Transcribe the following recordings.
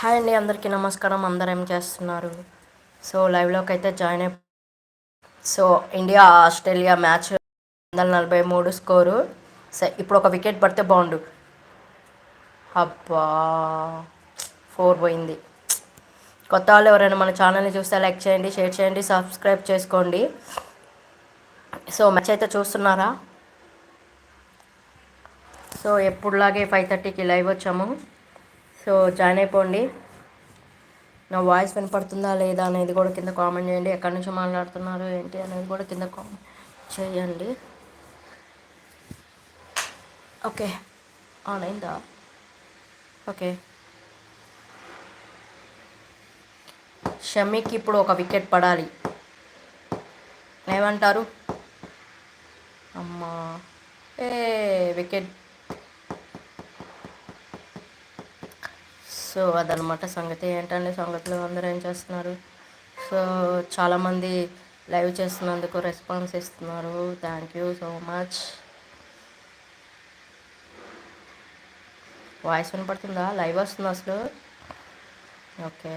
Hi అండి అందరికీ నమస్కారం. అందరు ఏం చేస్తున్నారు? సో లైవ్లోకి అయితే జాయిన్ అయి సో ఇండియా ఆస్ట్రేలియా మ్యాచ్ వందల నలభై మూడు స్కోరు. సరే ఇప్పుడు ఒక వికెట్ పడితే బాగుండు. అబ్బా ఫోర్ పోయింది. కొత్త వాళ్ళు ఎవరైనా మన ఛానల్ని చూస్తే లైక్ చేయండి షేర్ చేయండి సబ్స్క్రైబ్ చేసుకోండి. సో మ్యాచ్ అయితే చూస్తున్నారా? సో ఎప్పుడులాగే ఫైవ్ థర్టీకి లైవ్ వచ్చాము. సో జాయిన్ అయిపోండి. నా వాయిస్ వినపడుతుందా లేదా అనేది కూడా కింద కామెంట్ చేయండి. ఎక్కడి నుంచి మాట్లాడుతున్నారు ఏంటి అనేది కూడా కింద కామెంట్ చేయండి. ఓకే. ఆన్ అయిందా? ఓకే. షమీకి ఇప్పుడు ఒక వికెట్ పడాలి. ఏమంటారు? అమ్మా. ఏ వికెట్ సో అదనమాట సంగతి. ఏంటంటే సంగతిలో? అందరూ ఏం చేస్తున్నారు? సో చాలామంది లైవ్ చేస్తున్నందుకు రెస్పాన్స్ ఇస్తున్నారు. Thank you so much voice వినపడుతుందా? లైవ్ వస్తుంది అసలు? ఓకే.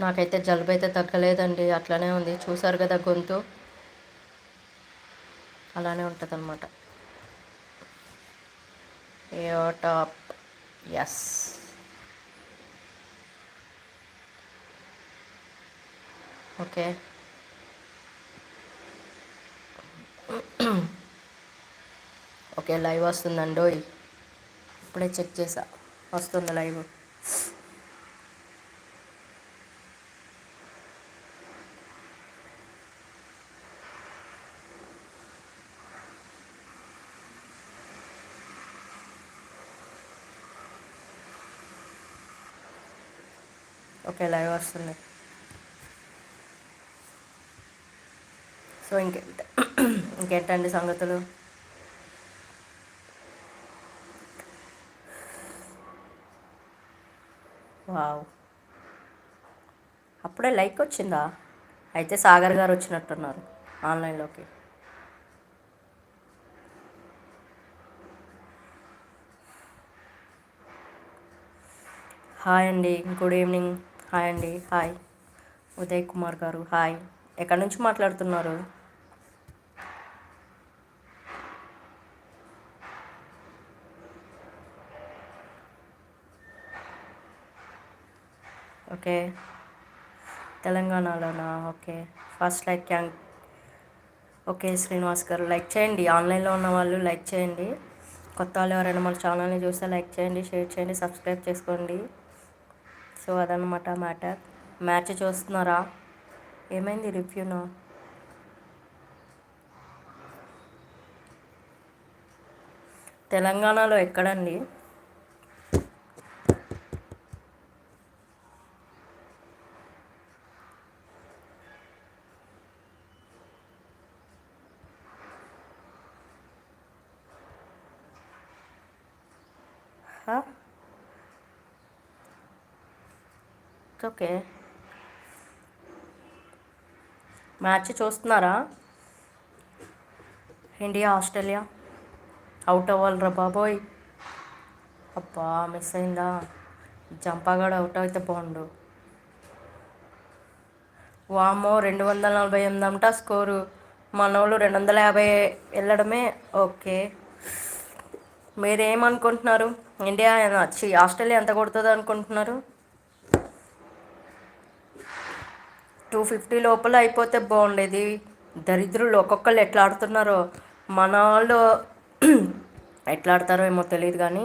నాకైతే జలుబు అయితే తగ్గలేదండి. అట్లనే ఉంది. చూసారు కదా గొంతు. అలానే ఉంటుంది అనమాట top yes okay okay live వస్తుందండి ఇప్పుడే చెక్ చేసా. వస్తుంది లైవ్ ఓకే ఇలాగే వస్తుంది. సో ఇంకే ఇంకేంటండి సంగతులు? వావ్. అప్పుడే లైక్ వచ్చిందా? అయితే సాగర్ గారు వచ్చినట్టున్నారు ఆన్లైన్లోకి. హాయ్ అండి గుడ్ ఈవినింగ్. హాయ్ అండి హాయ్. ఉదయ్ కుమార్ గారు హాయ్. ఎక్కడి నుంచి మాట్లాడుతున్నారు? ఓకే. తెలంగాణలోనా? ఓకే. ఫస్ట్ లైక్ క్యాంక్ ఓకే శ్రీనివాస్ గారు లైక్ చేయండి. ఆన్లైన్లో ఉన్న వాళ్ళు లైక్ చేయండి. కొత్త వాళ్ళు ఎవరైనా మన ఛానల్ని చూస్తే లైక్ చేయండి షేర్ చేయండి సబ్స్క్రైబ్ చేసుకోండి. సో అదనమాట మ్యాటర్. మ్యాచ్ చూస్తున్నారా? ఏమైంది రివ్యూను? తెలంగాణలో ఎక్కడండి? ఓకే. మ్యాచ్ చూస్తున్నారా? India Australia. అవుట్ అవ్వాలిరా బాబోయ్. అబ్బా మిస్ అయిందా? జంపాగాడు అవుట్ అయితే బాగుండు. వామో రెండు వందల నలభై ఎనిమిది అంట స్కోరు. మనోళ్ళు రెండు వందల యాభై వెళ్ళడమే ఓకే. మీరేమనుకుంటున్నారు? ఇండియా ఆస్ట్రేలియా ఎంత కొడుతుంది అనుకుంటున్నారు? టూ ఫిఫ్టీ లోపల అయిపోతే బాగుండేది. దరిద్రులు ఒక్కొక్కళ్ళు ఎట్లా ఆడుతున్నారో మన వాళ్ళు ఎట్లా ఆడతారో ఏమో తెలియదు కానీ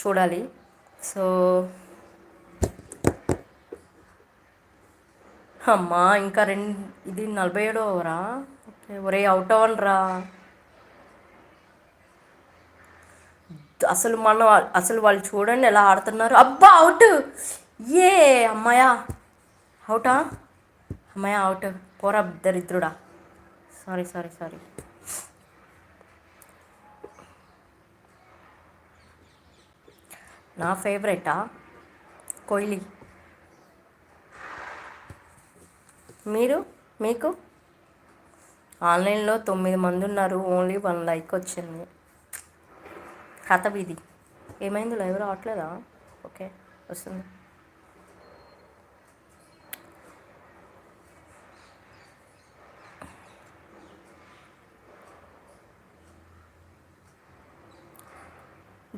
చూడాలి. సో అమ్మా ఇంకా రెండు ఇది నలభై ఏడో ఓవరా ఓకే ఒరే అవుట్ అవ్వనరా అసలు మన అసలు వాళ్ళు చూడండి ఎలా ఆడుతున్నారు. అబ్బా అవుట్! ఏ అమ్మాయా! అవుటా? మై అవుట్ పోరా దరిద్రుడా. సారీ సారీ సారీ నా ఫేవరెటా కోహ్లీ మీరు? మీకు? ఆన్లైన్లో తొమ్మిది మంది ఉన్నారు ఓన్లీ వన్ లైక్ వచ్చింది. కథ ఇది ఏమైంది? లైవ్ రావట్లేదా? ఓకే వస్తుంది.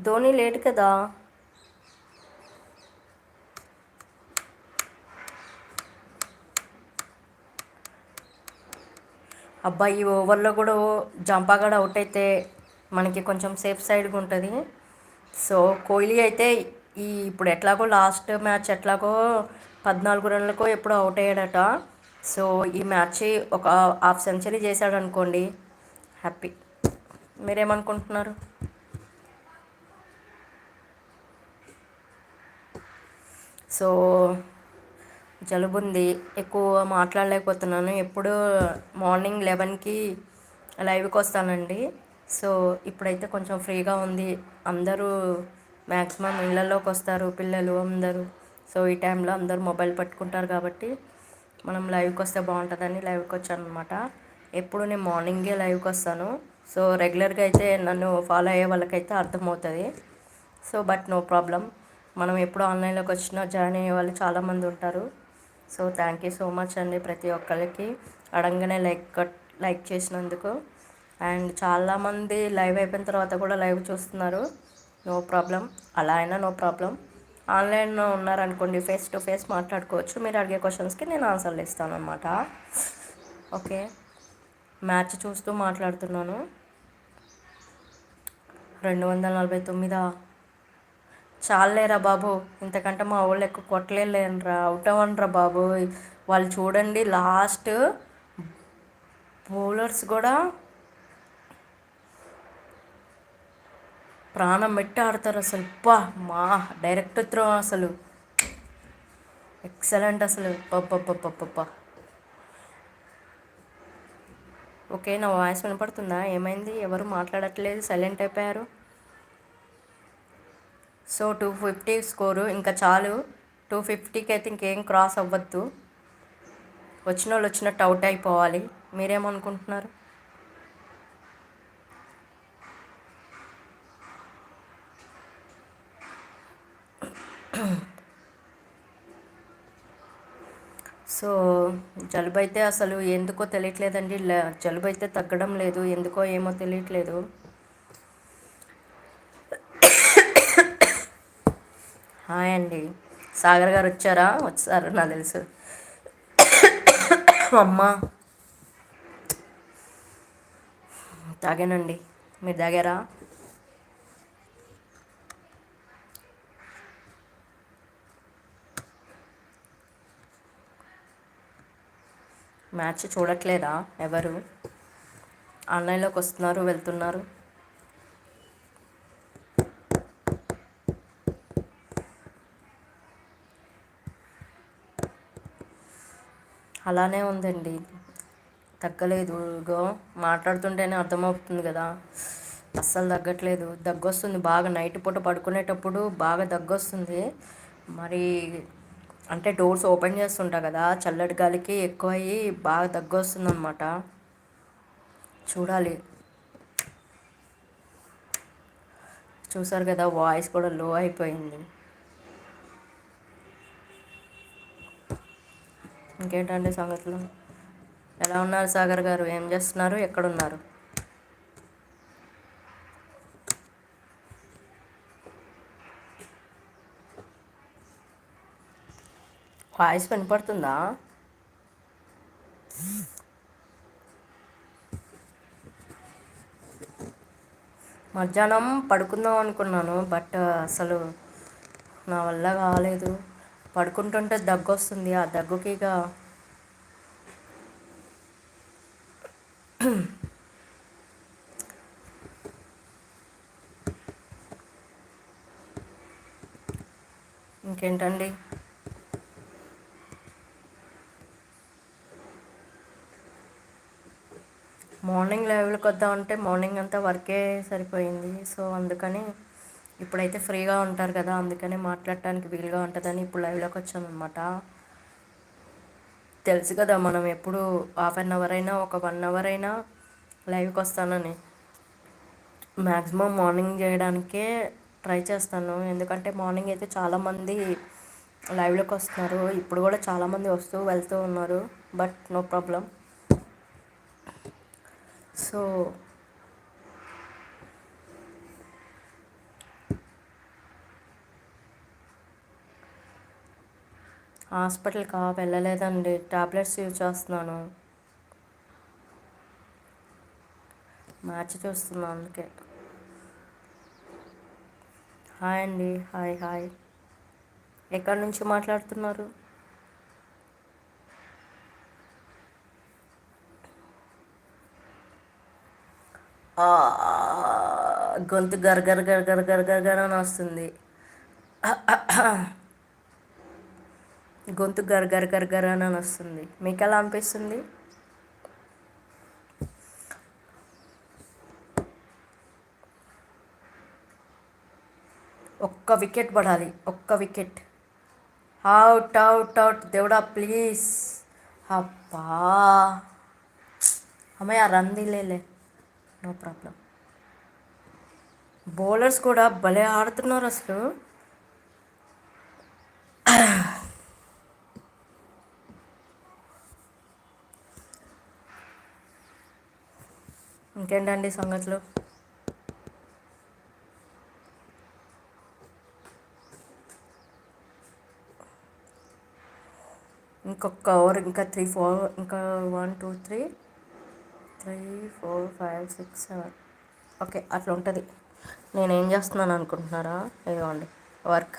ధోని లేట్ కదా? అబ్బాయి ఓవర్లో కూడా జంపాగడ అవుట్ అయితే మనకి కొంచెం సేఫ్ సైడ్గా ఉంటుంది. సో కోహ్లీ అయితే ఈ ఇప్పుడు ఎట్లాగో లాస్ట్ మ్యాచ్ ఎట్లాగో పద్నాలుగు రన్లకో ఎప్పుడో అవుట్ అయ్యాడట. సో ఈ మ్యాచ్ ఒక హాఫ్ సెంచరీ చేశాడు అనుకోండి హ్యాపీ మీరేమనుకుంటున్నారు? సో జలుబుంది. ఎక్కువ మాట్లాడలేకపోతున్నాను. ఎప్పుడు మార్నింగ్ లెవెన్కి లైవ్కి వస్తానండి సో ఇప్పుడైతే కొంచెం ఫ్రీగా ఉంది. అందరూ మ్యాక్సిమం ఇళ్ళల్లోకి వస్తారు పిల్లలు అందరూ. సో ఈ టైంలో అందరూ మొబైల్ పట్టుకుంటారు కాబట్టి మనం లైవ్కి వస్తే బాగుంటుందని లైవ్కి వచ్చాను అనమాట ఎప్పుడు నేను మార్నింగే లైవ్కి వస్తాను సో రెగ్యులర్గా అయితే నన్ను ఫాలో అయ్యే వాళ్ళకైతే అర్థమవుతుంది. సో బట్ నో ప్రాబ్లం మనం ఎప్పుడు ఆన్లైన్లోకి వచ్చినా జాయిన్ అయ్యే వాళ్ళు చాలామంది ఉంటారు. So thank you so much అండి ప్రతి ఒక్కరికి అడంగానే లైక్ లైక్ చేసినందుకు. అండ్ చాలామంది లైవ్ అయిపోయిన తర్వాత కూడా లైవ్ చూస్తున్నారు. No problem. అలా అయినా నో ప్రాబ్లం. ఆన్లైన్లో ఉన్నారనుకోండి ఫేస్ టు ఫేస్ మాట్లాడుకోవచ్చు. మీరు అడిగే క్వశ్చన్స్కి నేను ఆన్సర్లు ఇస్తాను అనమాట ఓకే. మ్యాచ్ చూస్తూ మాట్లాడుతున్నాను. రెండు వందల నలభై తొమ్మిదా? చాలేరా బాబు ఇంతకంటే మా వాళ్ళు ఎక్కువ కొట్టలేనురా అవుట్ అవ్వనరా బాబు వాళ్ళు చూడండి లాస్ట్ బౌలర్స్ కూడా ప్రాణం పెట్టి ఆడతారు అసలు. పా మా డైరెక్ట్ త్రో అసలు. ఎక్సలెంట్ అసలు. పప్ప ఓకే నా వాయిస్ వినపడుతుందా? ఏమైంది? ఎవరు మాట్లాడట్లేదు? సైలెంట్ అయిపోయారు. సో టూ ఫిఫ్టీ స్కోరు ఇంకా చాలు. టూ ఫిఫ్టీకి అయితే ఇంకేం క్రాస్ అవ్వద్దు. వచ్చిన వాళ్ళు వచ్చినట్టు అవుట్ అయిపోవాలి. మీరేమనుకుంటున్నారు? సో జలుబు అయితే అసలు ఎందుకో తెలియట్లేదండి. జలుబు అయితే తగ్గడం లేదు. ఎందుకో ఏమో తెలియట్లేదు. ఉన్నాయండి. అండి సాగర్ గారు వచ్చారా? వచ్చారు నాకు తెలుసు. అమ్మ. తాగానండి. మీరు తాగారా? మ్యాచ్ చూడట్లేదా ఎవరు? ఆన్లైన్లోకి వస్తున్నారు వెళ్తున్నారు. అలానే ఉందండి. తగ్గలేదు. ఇగో మాట్లాడుతుంటేనే అర్థమవుతుంది కదా. అస్సలు తగ్గట్లేదు. దగ్గొస్తుంది. బాగా నైట్ పూట పడుకునేటప్పుడు బాగా దగ్గొస్తుంది. మరి అంటే డోర్స్ ఓపెన్ చేస్తుంటా కదా. చల్లటి గాలికి ఎక్కువ అయ్యి బాగా దగ్గొస్తుంది అనమాట చూడాలి. చూసారు కదా వాయిస్ కూడా లో అయిపోయింది. ఇంకేంటండి సంగతులు? ఎలా ఉన్నారు సాగర్ గారు? ఏం చేస్తున్నారు? ఎక్కడున్నారు? వాయిస్ వినపడుతుందా? మధ్యాహ్నం పడుకుందాం అనుకున్నాను బట్ అసలు నా వల్ల కాలేదు. పడుకుంటుంటే దగ్గు వస్తుంది ఆ దగ్గుకి ఇక ఇంకేంటండి? మార్నింగ్ లెవెల్కి వద్దామంటే మార్నింగ్ అంతా వర్కే సరిపోయింది. సో అందుకని ఇప్పుడైతే ఫ్రీగా ఉంటారు కదా అందుకనే మాట్లాడటానికి వీలుగా ఉంటుందని ఇప్పుడు లైవ్లోకి వచ్చాను అనమాట తెలుసు కదా మనం ఎప్పుడు హాఫ్ అన్ అవర్ అయినా ఒక వన్ అవర్ అయినా లైవ్కి వస్తానని. మ్యాక్సిమం మార్నింగ్ చేయడానికే ట్రై చేస్తాను. ఎందుకంటే మార్నింగ్ అయితే చాలామంది లైవ్లోకి వస్తున్నారు. ఇప్పుడు కూడా చాలామంది వస్తూ వెళ్తూ ఉన్నారు. But no problem. సో హాస్పిటల్కి వెళ్ళలేదండి. టాబ్లెట్స్ యూజ్ చేస్తున్నాను. మ్యాచ్ చూస్తున్నాను అందుకే. హాయ్ అండి. Hi hi. ఎక్కడి నుంచి మాట్లాడుతున్నారు? గొంతు గర్గర్ గర్గర్ గర్గర్ గర్ అని వస్తుంది. గొంతు గర్ గర్ అని వస్తుంది. మీకు ఎలా అనిపిస్తుంది? ఒక్క వికెట్ పడాలి. ఒక్క వికెట్. Out out out. దేవుడా ప్లీజ్. అబ్బా. అమ్మాయి ఆ రన్ లేలే నో ప్రాబ్లం. బౌలర్స్ కూడా భలే ఆడుతున్నారు అసలు. ఇంకేంటండి సంగతులు? ఇంకొక ఓవర్ ఇంకా త్రీ ఫోర్ ఇంకా one two three three four five six seven okay అట్లా ఉంటుంది నేను ఏం చేస్తున్నాను అనుకుంటున్నారా? ఇదిగోండి work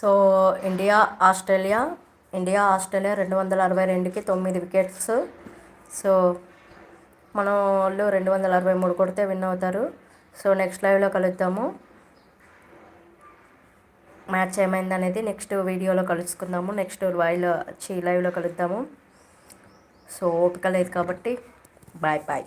so India Australia India Australia రెండు వందల అరవై రెండుకి తొమ్మిది వికెట్స్. సో మన వాళ్ళు రెండు వందల అరవై మూడు కొడితే విన్ అవుతారు. సో నెక్స్ట్ లైవ్లో కలుద్దాము. మ్యాచ్ ఏమైంది అనేది నెక్స్ట్ వీడియోలో కలుసుకుందాము. నెక్స్ట్ వైలో చీ లైవ్లో కలుద్దాము. సో ఓపిక లేదు కాబట్టి బాయ్ బాయ్.